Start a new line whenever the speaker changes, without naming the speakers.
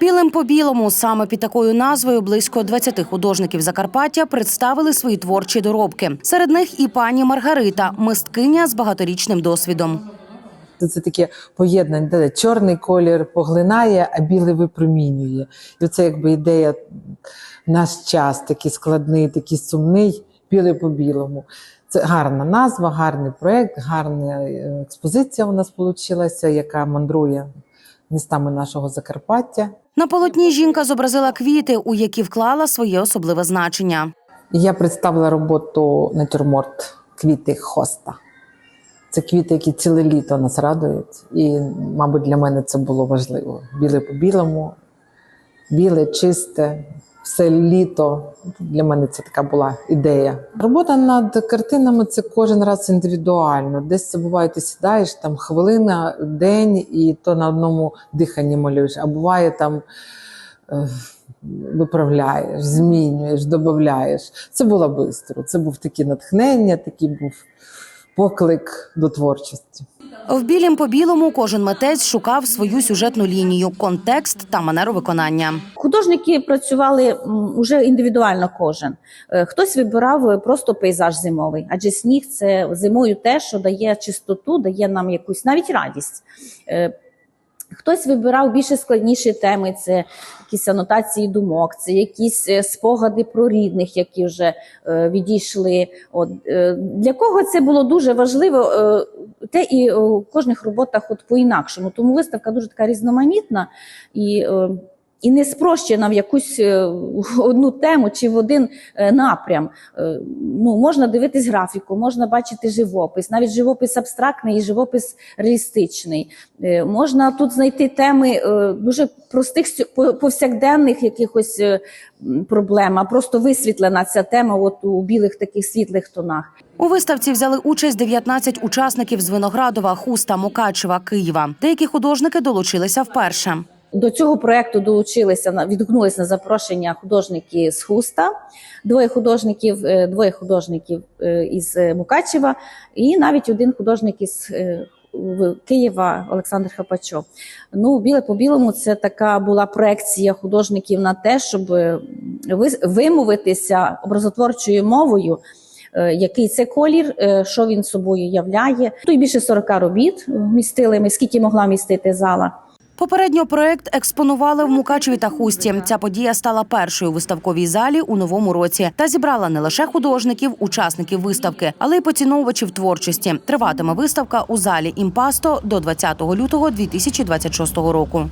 Білим по білому саме під такою назвою близько 20 художників Закарпаття представили свої творчі доробки. Серед них і пані Маргарита, мисткиня з багаторічним досвідом.
Це, таке поєднання, де чорний колір поглинає, а білий випромінює. І це якби ідея наш час, такий складний, такий сумний, білий по білому. Це гарна назва, гарний проєкт, гарна е, експозиція у нас вийшла, яка мандрує містами нашого Закарпаття.
На полотні жінка зобразила квіти, у які вклала своє особливе значення.
Я представила роботу натюрморт квіти хоста. Це квіти, які ціле літо нас радують. І, мабуть, для мене це було важливо. Біле по білому, біле, чисте, все літо. Для мене це така була ідея. Робота над картинами це кожен раз індивідуально. Десь це буває, ти сідаєш там хвилина, день, і то на одному диханні малюєш, а буває там. е, Виправляєш, змінюєш, додаєш. Це було швидко. Це був таке натхнення, такий був поклик до творчості.
В білім по білому кожен митець шукав свою сюжетну лінію, контекст та манеру виконання.
Художники працювали вже уже індивідуально кожен. Е, Хтось вибирав е, просто пейзаж зимовий, адже сніг це зимою те, що дає чистоту, дає нам якусь навіть радість. Хтось вибирав більше складніші теми, це якісь анотації думок, це якісь е, спогади про рідних, які вже е, відійшли. От, е, для кого це було дуже важливо, е, те і е, у кожних роботах от по-інакшому. Тому виставка дуже така різноманітна і. е, і не спрощена в якусь е, одну тему чи в один е, напрям. Е, Ну, можна дивитись графіку, можна бачити живопис, навіть живопис абстрактний і живопис реалістичний. Можна тут знайти теми дуже простих повсякденних якихось проблем, просто висвітлена ця тема от у білих таких світлих тонах.
У виставці взяли участь 19 учасників з Виноградова, Хуста, Мукачева, Києва. Деякі художники долучилися вперше.
До цього проекту долучилися відгукнулися на запрошення художники з Хуста, двоє художників, е, двоє художників е, із е, Мукачева, і навіть один художник із Києва Олександр Хапачо. Ну, біле по білому це така була проекція художників на те, щоб вимовитися образотворчою мовою. Який це колір, що він собою являє? Тут більше 40 робіт вмістили ми, скільки могла містити зала.
Попередньо проект експонували в Мукачеві та Хусті. Ця подія стала першою виставковій залі у новому році та зібрала не лише художників, учасників виставки, але й поціновувачів творчості. Триватиме виставка у залі Імпасто до 20 лютого 2026 року.